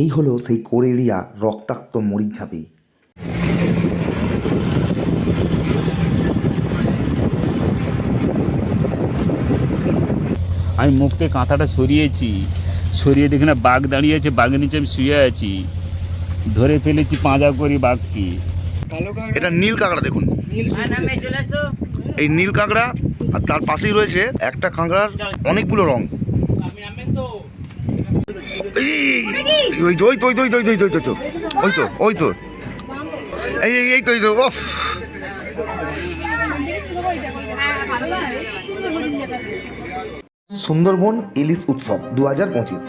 এই হলো সেই কোরেলিয়া রক্তাক্ত মরিচঝাঁপি আমি মুখ থেকে কাঁথাটা সরিয়েছি সরিয়ে দেখি না বাঘ দাঁড়িয়ে আছে বাঘের নিচে আমি শুয়ে আছি। ধরে ফেলেছি পাঁজা করি বাঘকে। এটা নীল কাঁকড়া দেখুন। এই নীল কাঁকড়া আর তার পাশেই রয়েছে একটা কাঁকড়ার অনেকগুলো রং। ওই তো, ওই তো ওই তো ওই তো ওই তো ওই তো ওই তো এই এই তো এই তো ওফ সুন্দরবন ইলিশ উৎসব দু হাজার পঁচিশ।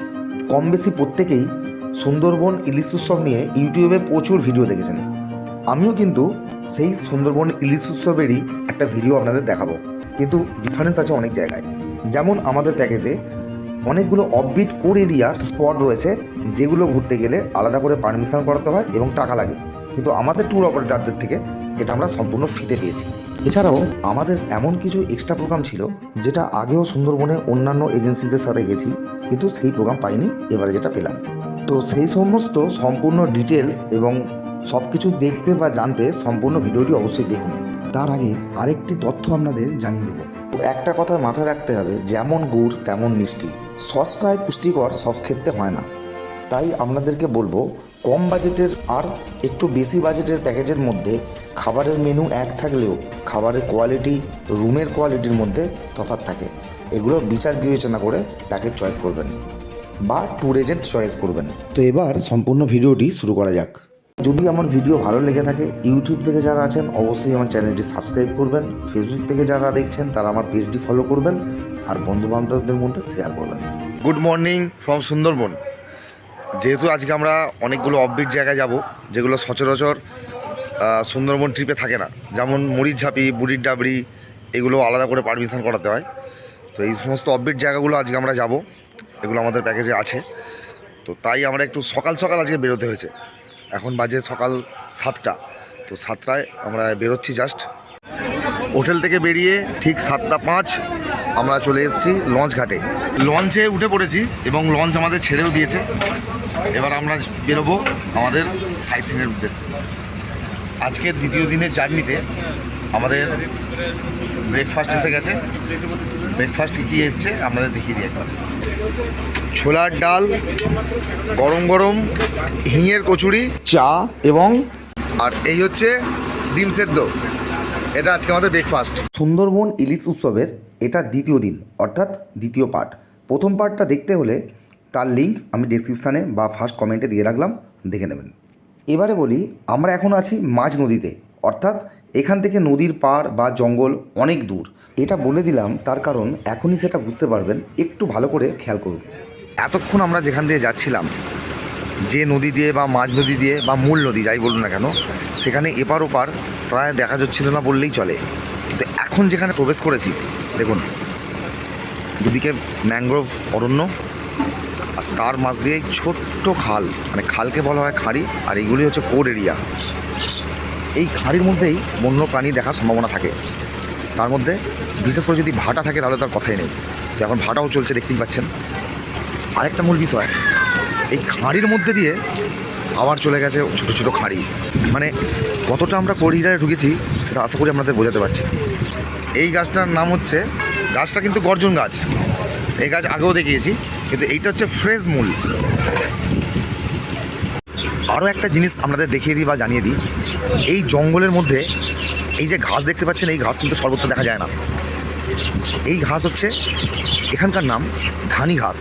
কম বেশি প্রত্যেকেই সুন্দরবন ইলিশ উৎসব নিয়ে ইউটিউবে প্রচুর ভিডিও দেখেছেন। আমিও কিন্তু সেই সুন্দরবন ইলিশ উৎসবেরই একটা ভিডিও আপনাদের দেখাবো। কিন্তু ডিফারেন্স আছে অনেক জায়গায়। যেমন আমাদের প্যাকেজে অনেকগুলো অফবিট কোর এরিয়ার স্পট রয়েছে, যেগুলো ঘুরতে গেলে আলাদা করে পারমিশন করাতে হয় এবং টাকা লাগে। কিন্তু আমাদের ট্যুর অপারেটরদের থেকে এটা আমরা সম্পূর্ণ ফ্রিতে পেয়েছি। এছাড়াও আমাদের এমন কিছু এক্সট্রা প্রোগ্রাম ছিল, যেটা আগেও সুন্দরবনে অন্যান্য এজেন্সিদের সাথে গেছি, কিন্তু সেই প্রোগ্রাম পাইনি, এবারে যেটা পেলাম। তো সেই সমস্ত সম্পূর্ণ ডিটেলস এবং সব কিছু দেখতে বা জানতে সম্পূর্ণ ভিডিওটি অবশ্যই দেখুন। তার আগে আরেকটি তথ্য আপনাদের জানিয়ে দেবো। তো একটা কথা মাথায় রাখতে হবে, যেমন গুড়, তেমন মিষ্টি। সস্তায় পুষ্টিকর সব ক্ষেত্রে হয় না। তাই আপনাদেরকে বলব, কম বাজেটের আর একটু বেশি বাজেটের প্যাকেজের মধ্যে খাবারের মেনু এক থাকলেও খাবারের কোয়ালিটি, রুমের কোয়ালিটির মধ্যে তফাৎ থাকে। এগুলো বিচার বিবেচনা করে প্যাকেজ চয়েস করবেন বা ট্যুর এজেন্ট চয়েস করবেন। তো এবার সম্পূর্ণ ভিডিওটি শুরু করা যাক। যদি আমার ভিডিও ভালো লেগে থাকে, ইউটিউব থেকে যারা আছেন, অবশ্যই আমার চ্যানেলটি সাবস্ক্রাইব করবেন। ফেসবুক থেকে যারা দেখছেন, তারা আমার পেজটি ফলো করবেন। আর বন্ধুবান্ধবদের মধ্যে শেয়ার করবেন গুড মর্নিং ফ্রম সুন্দরবন। যেহেতু আজকে আমরা অনেকগুলো অফবিট জায়গায় যাব, যেগুলো সচরাচর সুন্দরবন ট্রিপে থাকে না। যেমন মরিচঝাপি বুড়ির ডাবড়ি, এগুলো আলাদা করে পারমিশন করাতে হয়। তো এই সমস্ত অফবিট জায়গাগুলো আজকে আমরা যাব। এগুলো আমাদের প্যাকেজে আছে। তো তাই আমরা একটু সকাল সকাল আজকে বেরোতে হয়েছে। এখন বাজে সকাল সাতটা। তো সাতটায় আমরা বেরোচ্ছি জাস্ট হোটেল থেকে বেরিয়ে ঠিক সাতটা পাঁচ আমরা চলে এসেছি লঞ্চ ঘাটে। লঞ্চে উঠে পড়েছি এবং লঞ্চ আমাদের ছেড়েও দিয়েছে। এবার আমরা বেরোবো আমাদের সাইট সিনের উদ্দেশ্যে। আজকের দ্বিতীয় দিনের জার্নিতে আমাদের ব্রেকফাস্ট এসে গেছে। ব্রেকফাস্ট কী কী এসছে আপনাদের দেখিয়ে দিই একবার। ছোলার ডাল গরম গরম হিঙের কচুরি চা এবং আর এই হচ্ছে ডিম সেদ্ধ। এটা আজকে আমাদের ব্রেকফাস্ট সুন্দরবন ইলিশ উৎসবের এটা দ্বিতীয় দিন, অর্থাৎ দ্বিতীয় পার্ট প্রথম পার্টটা দেখতে হলে তার লিঙ্ক আমি ডেসক্রিপশানে বা ফার্স্ট কমেন্টে দিয়ে রাখলাম, দেখে নেবেন। এবারে বলি, আমরা এখন আছি মাঝ নদীতে, অর্থাৎ এখান থেকে নদীর পাড় বা জঙ্গল অনেক দূর। এটা বলে দিলাম, তার কারণ এখনই সেটা বুঝতে পারবেন, একটু ভালো করে খেয়াল করুন। এতক্ষণ আমরা যেখান দিয়ে যাচ্ছিলাম, যে নদী দিয়ে বা মাঝ নদী দিয়ে বা মূল নদী, যাই বলুন না কেন, সেখানে এপার ওপার প্রায় দেখা যাচ্ছিল না বললেই চলে। কিন্তু এখন যেখানে প্রবেশ করেছি দেখুন, দুদিকে ম্যানগ্রোভ অরণ্য, আর তার মাঝ দিয়ে ছোট্ট খাল মানে খালকে বলা হয় খাড়ি, আর এইগুলি হচ্ছে কোর এরিয়া। এই খাড়ির মধ্যেই বন্য প্রাণী দেখার সম্ভাবনা থাকে। তার মধ্যে বিশেষ করে যদি ভাটা থাকে, তাহলে তার কথাই নেই। তো এখন ভাটাও চলছে, দেখতেই পাচ্ছেন। আরেকটা মূল বিষয়, এই খাঁড়ির মধ্যে দিয়ে আবার চলে গেছে ছোটো ছোটো খাঁড়ি। মানে কতটা আমরা করিডারে ঢুকেছি, সেটা আশা করি আপনাদের বোঝাতে পারছি। এই গাছটার নাম হচ্ছে, গাছটা কিন্তু গর্জন গাছ। এই গাছ আগেও দেখিয়েছি, কিন্তু এইটা হচ্ছে ফ্রেশ মূল। আরও একটা জিনিস আপনাদের দেখিয়ে দিই বা জানিয়ে দিই, এই জঙ্গলের মধ্যে এই যে ঘাস দেখতে পাচ্ছেন, এই ঘাস কিন্তু সর্বত্র দেখা যায় না। এই ঘাস হচ্ছে, এখানকার নাম ধানি ঘাস।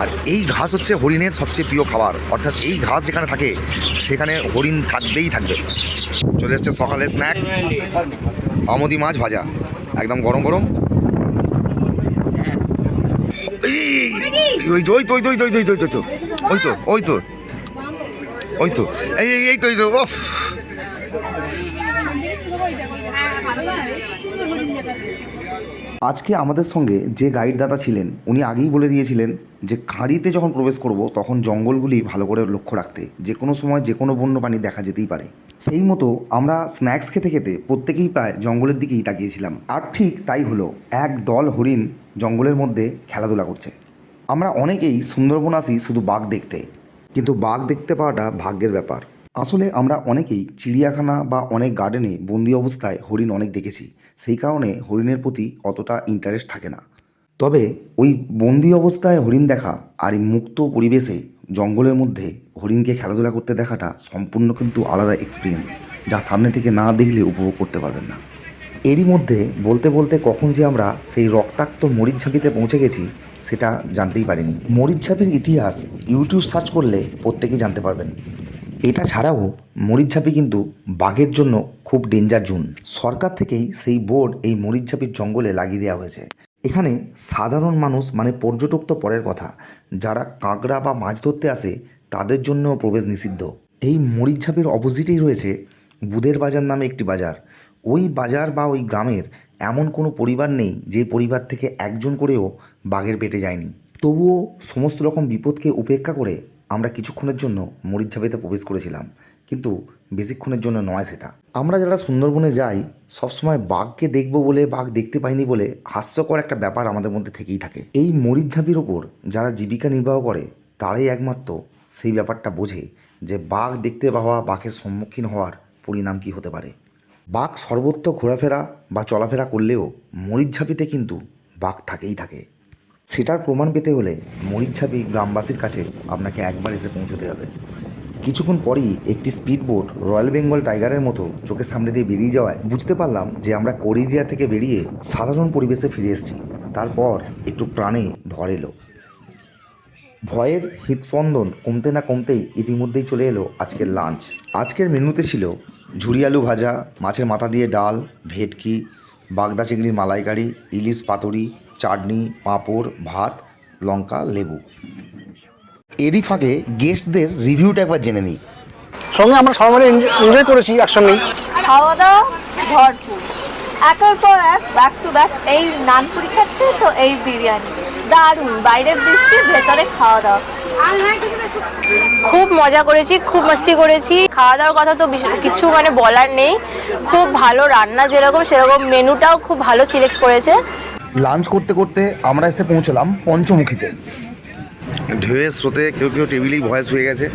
আর এই ঘাস হচ্ছে হরিণের সবচেয়ে প্রিয় খাবার। অর্থাৎ এই ঘাস যেখানে থাকে, সেখানে হরিণ থাকবেই থাকবে। চলে এসছে সকালে স্ন্যাক্স আমদি মাছ ভাজা। একদম গরম গরম ওই ওই তো ওই তো ওই তো ওই তো ওই তো ওই তো ওই তো এই এই তো এই তো ওফ আজকে আমাদের সঙ্গে যে গাইড দাদা ছিলেন উনি আগেই বলে দিয়েছিলেন যে খাঁড়িতে যখন প্রবেশ করব তখন জঙ্গলগুলি ভালো করে লক্ষ্য রাখতে যে কোনো সময় যে কোনো বন্য প্রাণী দেখা যেতেই পারে সেই মতো আমরা স্ন্যাক্স খেতে খেতে প্রত্যেকেই প্রায় জঙ্গলের দিকেই তাকিয়েছিলাম। আর ঠিক তাই হলো, এক দল হরিণ জঙ্গলের মধ্যে খেলাধুলা করছে। আমরা অনেকেই সুন্দরবন আসি শুধু বাঘ দেখতে, কিন্তু বাঘ দেখতে পাওয়াটা ভাগ্যের ব্যাপার। আসলে আমরা অনেকেই চিড়িয়াখানা বা অনেক গার্ডেনে বন্দি অবস্থায় হরিণ অনেক দেখেছি। সেই কারণে হরিণের প্রতি অতটা ইন্টারেস্ট থাকে না। তবে ওই বন্দি অবস্থায় হরিণ দেখা আর এই মুক্ত পরিবেশে জঙ্গলের মধ্যে হরিণকে খেলাধুলা করতে দেখাটা সম্পূর্ণ কিন্তু আলাদা এক্সপিরিয়েন্স যা সামনে থেকে না দেখলে উপভোগ করতে পারবেন না। এরই মধ্যে বলতে বলতে কখন যে আমরা সেই রক্তাক্ত মরিচঝাপিতে পৌঁছে গেছি, সেটা জানতেই পারিনি। মরিচঝাপির ইতিহাস ইউটিউব সার্চ করলে প্রত্যেকেই জানতে পারবেন। এটা ছাড়াও মরিচঝাপি কিন্তু বাঘের জন্য খুব ডেঞ্জার জোন সরকার থেকেই সেই বোর্ড এই মরিচঝাপির জঙ্গলে লাগিয়ে দেওয়া হয়েছে। এখানে সাধারণ মানুষ মানে পর্যটক তো পরের কথা। যারা কাঁকড়া বা মাছ ধরতে আসে, তাদের জন্য প্রবেশ নিষিদ্ধ। এই মরিচঝাপের অপোজিটেই রয়েছে বুধের বাজার নামে একটি বাজার। ওই বাজার বা ওই গ্রামের এমন কোনো পরিবার নেই যে পরিবার থেকে একজন করেও বাঘের পেটে যায়নি। তবুও সমস্ত রকম বিপদকে উপেক্ষা করে আমরা কিছুক্ষণের জন্য মরিচঝাপিতে প্রবেশ করেছিলাম, কিন্তু বেশিক্ষণের জন্য নয় সেটা। আমরা যারা সুন্দরবনে যাই, সবসময় বাঘকে দেখব বলে, বাঘ দেখতে পাইনি বলে হাস্যকর একটা ব্যাপার আমাদের মধ্যে থেকেই থাকে। এই মরিচঝাপির ওপর যারা জীবিকা নির্বাহ করে, তারাই একমাত্র সেই ব্যাপারটা বোঝে যে বাঘ দেখতে পাওয়া, বাঘের সম্মুখীন হওয়ার পরিণাম কী হতে পারে। বাঘ সর্বত্র ঘোরাফেরা বা চলাফেরা করলেও মরিচঝাপিতে কিন্তু বাঘ থাকেই থাকে। সেটার প্রমাণ পেতে হলে মরিচঝাপি গ্রামবাসীর কাছে আপনাকে একবার এসে পৌঁছতে হবে। কিছুক্ষণ পরই একটি স্পিড বোট রয়্যাল বেঙ্গল টাইগারের মতো চোখের সামনে দিয়ে বেরিয়ে যাওয়ায় বুঝতে পারলাম যে আমরা কোরিরিয়া থেকে বেরিয়ে সাধারণ পরিবেশে ফিরে এসেছি। তারপর একটু প্রাণে ধর এলো। ভয়ের হৃদস্পন্দন কমতে না কমতেই ইতিমধ্যেই চলে এলো আজকের লাঞ্চ আজকের মেনুতে ছিল ঝুরি আলু ভাজা, মাছের মাথা দিয়ে ডাল, ভেটকি, বাগদা চিংড়ির মালাইকারি, ইলিশ পাতুরি চাটনি পাঁপড় ভাত লঙ্কা লেবু। এরই ফাঁকে গেস্টদের রিভিউটা একবার জেনে নিই। সঙ্গে আমরা সবাই মিলে এনজয় করেছি একসঙ্গেই খাওয়া দাওয়া ভরপুর। একের পর এক ব্যাক টু ব্যাক এই নানপুরি খাচ্ছে তো এই বিরিয়ানি। দারুণ বাইরের দৃষ্টি ভেতরে খাওয়া দাওয়া খুব মজা করেছি খুব মস্তি করেছি। খাওয়া দাওয়ার কথা তো কিছু মানে বলার নেই। খুব ভালো রান্না যেরকম সেরকম মেনুটাও খুব ভালো সিলেক্ট করেছে। লাঞ্চ করতে করতে আমরা এসে পৌঁছলাম পঞ্চমুখীতে। ঢেউয়ের স্রোতে কেউ কেউ টেবিলেই ভয়েস হয়ে গেছে।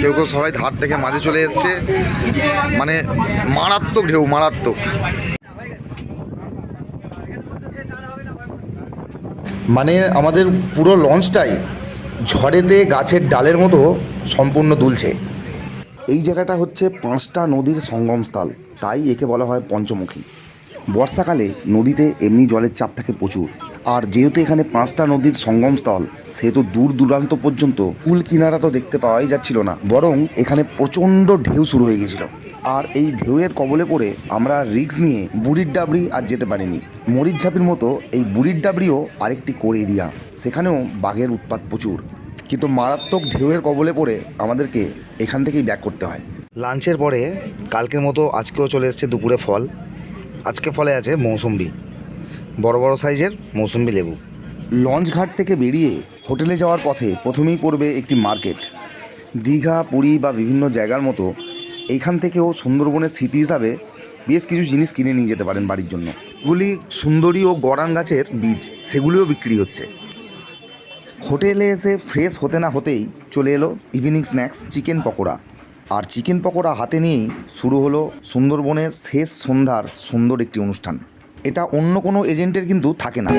কেউ কেউ সবাই ধার থেকে মাঝে চলে এসছে। মানে মারাত্মক ঢেউ মারাত্মক। মানে আমাদের পুরো লঞ্চটাই ঝড়েতে গাছের ডালের মতো সম্পূর্ণ দুলছে। এই জায়গাটা হচ্ছে পাঁচটা নদীর সঙ্গমস্থল তাই একে বলা হয় পঞ্চমুখী। বর্ষাকালে নদীতে এমনি জলের চাপ থাকে প্রচুর। আর যেহেতু এখানে পাঁচটা নদীর সঙ্গমস্থল সেহেতু দূর দূরান্ত পর্যন্ত কুল কিনারা তো দেখতে পাওয়াই যাচ্ছিল না, বরং এখানে প্রচণ্ড ঢেউ শুরু হয়ে গেছিল। আর এই ঢেউয়ের কবলে পড়ে আমরা রিক্স নিয়ে বুড়ির ডাবরি আর যেতে পারিনি। মরিচঝাপির মতো এই বুড়ির ডাবরিও আরেকটি কোর এরিয়া সেখানেও বাঘের উৎপাত প্রচুর। কিন্তু মারাত্মক ঢেউয়ের কবলে পড়ে আমাদেরকে এখান থেকেই ব্যাক করতে হয়। লাঞ্চের পরে কালকের মতো আজকেও চলে এসছে দুপুরে ফল। আজকে ফলে আছে মৌসুম্বি। বড় বড় সাইজের মৌসুম্বি লেবু। লঞ্চ ঘাট থেকে বেরিয়ে হোটেলে যাওয়ার পথে প্রথমেই পড়বে একটি মার্কেট। দীঘা, পুরী বা বিভিন্ন জায়গার মতো এইখান থেকেও সুন্দরবনের স্মৃতি হিসাবে বেশ কিছু জিনিস কিনে নিয়ে যেতে পারেন বাড়ির জন্য। এগুলি সুন্দরী ও গড়ান গাছের বীজ, সেগুলিও বিক্রি হচ্ছে। হোটেলে এসে ফ্রেশ হতে না হতেই চলে এলো ইভিনিং স্ন্যাক্স চিকেন পকোড়া। আর চিকেন পকোড়া হাতে নিয়েই শুরু হলো সুন্দরবনের শেষ সন্ধ্যার সুন্দর একটি অনুষ্ঠান। এটা অন্য কোনো এজেন্টের কিন্তু থাকে না।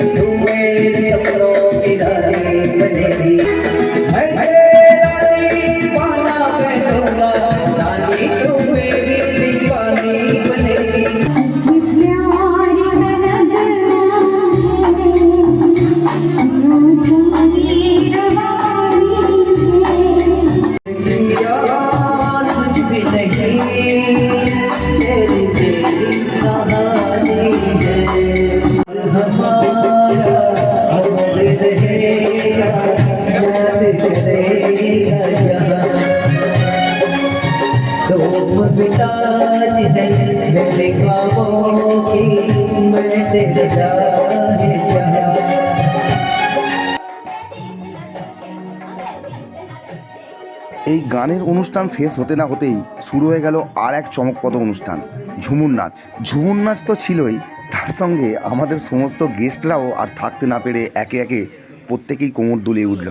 এই গানের অনুষ্ঠান শেষ হতে না হতেই শুরু হয়ে গেল আর এক চমকপদ অনুষ্ঠান, ঝুমুর নাচ। ঝুমুর নাচ তো ছিলই তার সঙ্গে আমাদের সমস্ত গেস্টরাও আর থাকতে না পেরে একে একে প্রত্যেকেই কোমর দুলিয়ে উঠল।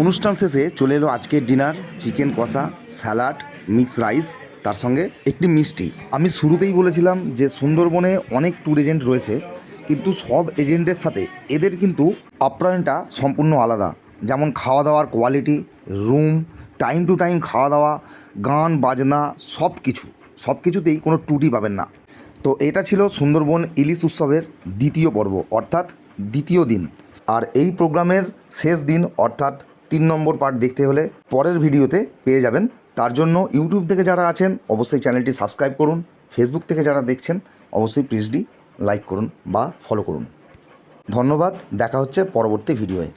অনুষ্ঠান শেষে চলে এলো আজকের ডিনার চিকেন কষা স্যালাড মিক্স রাইস তার সঙ্গে একটি মিষ্টি। আমি শুরুতেই বলেছিলাম যে সুন্দরবনে অনেক ট্যুর এজেন্ট রয়েছে, কিন্তু সব এজেন্টের সাথে এদের কিন্তু আপ্যায়নটা সম্পূর্ণ আলাদা। যেমন খাওয়া দাওয়ার quality room time to time খাওয়া দাওয়া গান, বাজনা সব কিছু সব কিছুতেই কোনো ত্রুটি পাবেন না। তো এটা ছিল সুন্দরবন ইলিশ উৎসবের দ্বিতীয় পর্ব, অর্থাৎ দ্বিতীয় দিন। আর এই প্রোগ্রামের শেষ দিন, অর্থাৎ তিন নম্বর পার্ট দেখতে হলে পরের ভিডিওতে পেয়ে যাবেন। তার জন্য ইউটিউব থেকে যারা আছেন, অবশ্যই চ্যানেলটি সাবস্ক্রাইব করুন। ফেসবুক থেকে যারা দেখছেন, অবশ্যই পেজটি লাইক করুন বা ফলো করুন। ধন্যবাদ, দেখা হচ্ছে পরবর্তী ভিডিওয়ে